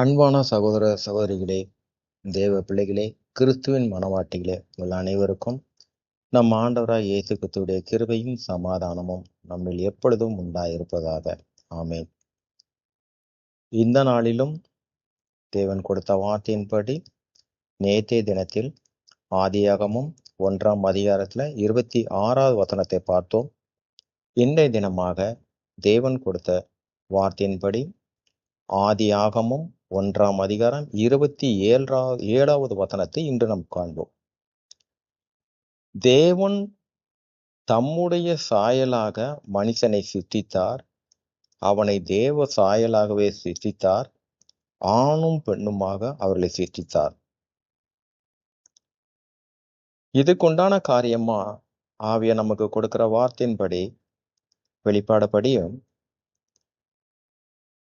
அன்பான சகோதர சகோதரிகளே தேவ பிள்ளைகளே கிறிஸ்துவின் மனவாட்டிகளே உங்கள் அனைவருக்கும் நம் ஆண்டவராய் இயேசு கிறிஸ்துடைய கிருபையும் சமாதானமும் நம்மில் எப்பொழுதும் உண்டாயிருப்பதாக. ஆமேன். இந்த நாளிலும் தேவன் கொடுத்த வார்த்தையின்படி நேத்தே தினத்தில் ஆதியாகமும் ஒன்றாம் அதிகாரத்தில் இருபத்தி ஆறாவது வசனத்தை பார்த்தோம். இன்றைய தினமாக தேவன் கொடுத்த வார்த்தையின்படி ஆதியாகமும் ஒன்றாம் அதிகாரம் இருபத்தி ஏழாவது ஏழாவது வசனத்தை இன்று நாம் காண்போம். தேவன் தம்முடைய சாயலாக மனுஷனை சிருஷ்டித்தார். அவனை தேவ சாயலாகவே சிருஷ்டித்தார். ஆணும் பெண்ணுமாக அவர்களை சிருஷ்டித்தார். இதுக்குண்டான காரியமா? ஆவிய நமக்கு கொடுக்கிற வார்த்தையின்படி வெளிப்பாடப்படியும்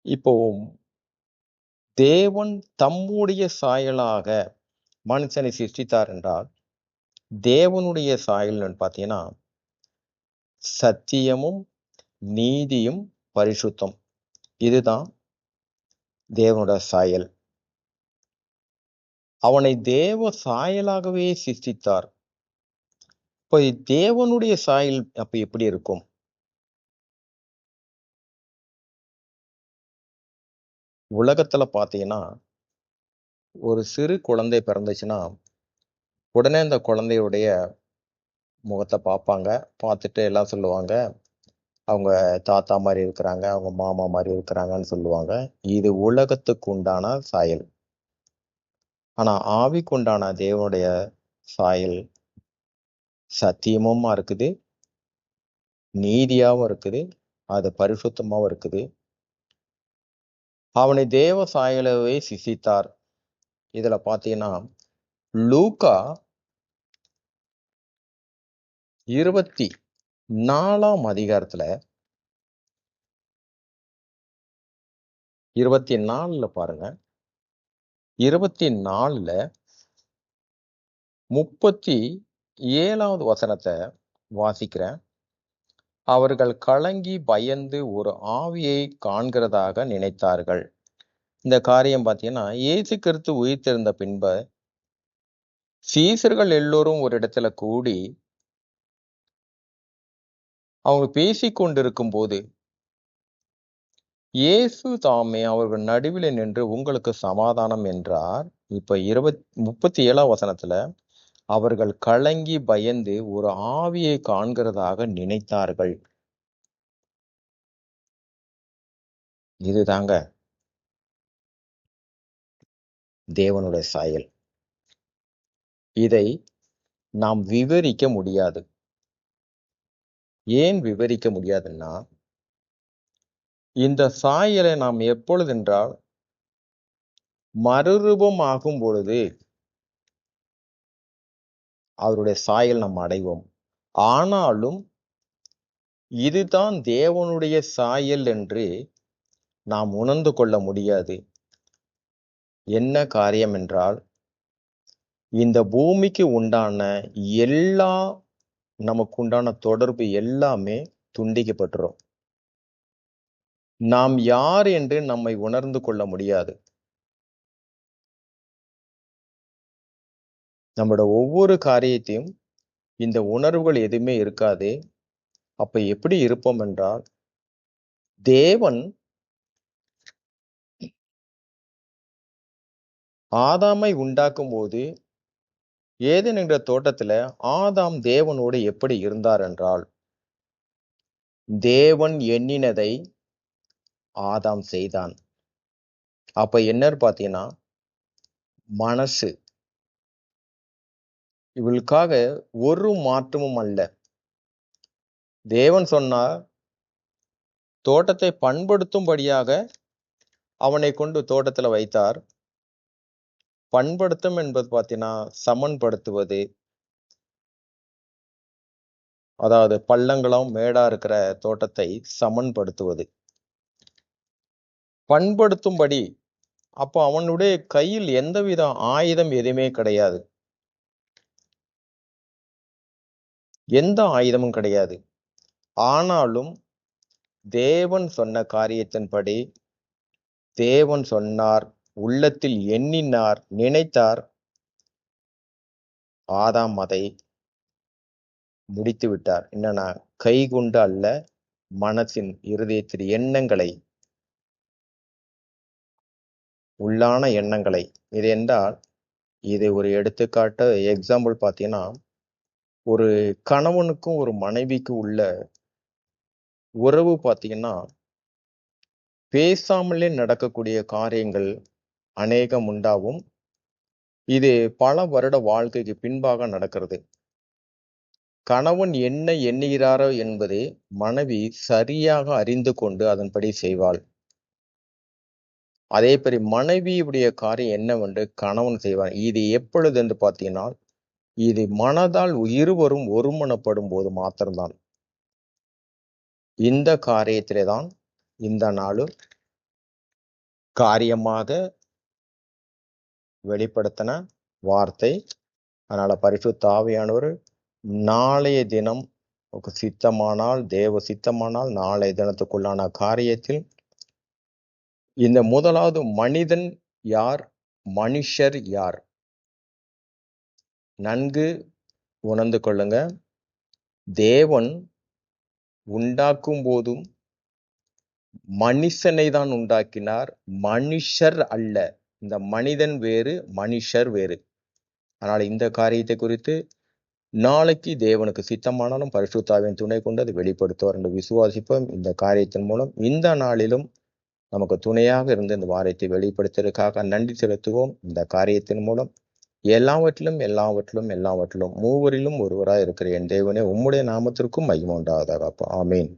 இப்போ தேவன் தம்முடைய சாயலாக மனுஷனை சிருஷ்டித்தார் என்றால் தேவனுடைய சாயல்னு பார்த்தீங்கன்னா சத்தியமும் நீதியும் பரிசுத்தம். இதுதான் தேவனோட சாயல். அவனை தேவ சாயலாகவே சிருஷ்டித்தார். இப்போ தேவனுடைய சாயல் அப்ப எப்படி இருக்கும்? உலகத்தில் பார்த்தீங்கன்னா ஒரு சிறு குழந்தை பிறந்துச்சுன்னா உடனே அந்த குழந்தையுடைய முகத்தை பார்ப்பாங்க பார்த்துட்டு எல்லாம் சொல்லுவாங்க. அவங்க தாத்தா மாதிரி இருக்கிறாங்க அவங்க மாமா மாதிரி இருக்கிறாங்கன்னு சொல்லுவாங்க. இது உலகத்துக்கு உண்டான சாயல். ஆனா ஆவிக்குண்டான தேவனுடைய சாயல் சத்தியமுமா இருக்குது? நீதியாகவும் இருக்குது. அது பரிசுத்தமாகவும் இருக்குது. அவனை தேவ சாயலவே சிசித்தார். இதுல பாத்தீங்கன்னா லூக்கா இருபத்தி நாலாம் அதிகாரத்துல இருபத்தி நாலுல பாருங்க. இருபத்தி நாலுல முப்பத்தி ஏழாவது வசனத்தை வாசிக்கிறேன். அவர்கள் கலங்கி பயந்து ஒரு ஆவியை காண்கிறதாக நினைத்தார்கள். இந்த காரியம் பார்த்தீங்கன்னா இயேசு கிறிஸ்து உயிர்த்தெழுந்த பின்பு சீசர்கள் எல்லோரும் ஒரு இடத்துல கூடி அவங்க பேசி கொண்டிருக்கும் போது இயேசு தாமே அவர்கள் நடுவில் நின்று உங்களுக்கு சமாதானம் என்றார். இப்ப இருபத் முப்பத்தி ஏழாம் வசனத்துல அவர்கள் கலங்கி பயந்து ஒரு ஆவியை காண்கிறதாக நினைத்தார்கள். இதுதாங்க தேவனுடைய சாயல். இதை நாம் விவரிக்க முடியாது. ஏன் விவரிக்க முடியாதுன்னா இந்த சாயலை நாம் எப்பொழுதென்றால் மறுரூபம் ஆகும் பொழுது அவருடைய சாயல் நாம் அடைவோம். ஆனாலும் இதுதான் தேவனுடைய சாயல் என்று நாம் உணர்ந்து கொள்ள முடியாது. என்ன காரியம் என்றால் இந்த பூமிக்கு உண்டான எல்லா நமக்கு உண்டான தொடர்பு எல்லாமே துண்டிக்கப்பட்டுரும். நாம் யார் என்று நம்மை உணர்ந்து கொள்ள முடியாது. நம்மளோட ஒவ்வொரு காரியத்தையும் இந்த உணர்வுகள் எதுவுமே இருக்காது அப்ப எப்படி இருப்போம் என்றால் தேவன் ஆதாமை உண்டாக்கும் போது ஏதேன் தோட்டத்துல ஆதாம் தேவனோடு எப்படி இருந்தார் என்றால் தேவன் எண்ணினதை ஆதாம் செய்தான். அப்ப என்னன்னு பார்த்தீங்கன்னா மனசு. இவளுக்காக ஒரு மாற்றமும் அல்ல. தேவன் சொன்னார் தோட்டத்தை பண்படுத்தும்படியாக அவனை கொண்டு தோட்டத்துல வைத்தார். பண்படுத்தும் என்பது பார்த்தீங்கன்னா சமன்படுத்துவது. அதாவது பள்ளங்களும் மேடா இருக்கிற தோட்டத்தை சமன்படுத்துவது. பண்படுத்தும்படி. அப்போ அவனுடைய கையில் எந்தவித ஆயுதம் எதுவுமே கிடையாது. எந்த ஆயுதமும் கிடையாது. ஆனாலும் தேவன் சொன்ன காரியத்தின்படி தேவன் சொன்னார் உள்ளத்தில் எண்ணினார் நினைத்தார். ஆதாம் அதை முடித்து விட்டார். என்னன்னா கை கொண்டு அல்ல மனசின் இருதயத்தின் எண்ணங்களை உள்ளான எண்ணங்களை. இது என்றால் இது ஒரு எடுத்துக்காட்டு எக்ஸாம்பிள் பார்த்தீங்கன்னா ஒரு கணவனுக்கும் ஒரு மனைவிக்கும் உள்ள உறவு பார்த்தீங்கன்னா பேசாமலே நடக்கக்கூடிய காரியங்கள் அநேகம் உண்டாகும். இது பல வருட வாழ்க்கைக்கு பின்பாக நடக்கிறது. கணவன் என்ன எண்ணுகிறாரோ என்பதை மனைவி சரியாக அறிந்து கொண்டு அதன்படி செய்வாள். அதே மாதிரி மனைவியுடைய காரியம் என்னவென்று கணவன் செய்வான் இது எப்பொழுது என்று பார்த்தீங்கன்னா இது மனதால் இருவரும் ஒருமனப்படும் போது மாத்திரம்தான். இந்த காரியத்திலே தான் இந்த நாளும் காரியமாக வெளிப்படுத்தின வார்த்தை. அதனால பரிசுத்த ஆவியானவர் நாளைய தினம் சித்தமானால் தேவ சித்தமானால் நாளைய தினத்துக்குள்ளான காரியத்தில் இந்த முதலாவது மனிதன் யார்? மனுஷர் யார்? நன்கு உணர்ந்து கொள்ளுங்க. தேவன் உண்டாக்கும் போதும் மனுஷனை தான் உண்டாக்கினார். மனுஷர் அல்ல. இந்த மனிதன் வேறு மனுஷர் வேறு. அதனால் இந்த காரியத்தை குறித்து நாளைக்கு தேவனுக்கு சித்தமானாலும் பரிசுத்தாவின் துணை கொண்டு அதை வெளிப்படுத்துவார் என்று விசுவாசிப்போம். இந்த காரியத்தின் மூலம் இந்த நாளிலும் நமக்கு துணையாக இருந்து இந்த வாரியத்தை வெளிப்படுத்துவதற்காக நன்றி செலுத்துவோம். இந்த காரியத்தின் மூலம் எல்லாவற்றிலும் எல்லாவற்றிலும் எல்லாவற்றிலும் மூவரிலும் ஒருவராய் இருக்கிற என் தேவனே உம்முடைய நாமத்திற்கும் மையம் உண்டாவதாக ஆமீன்.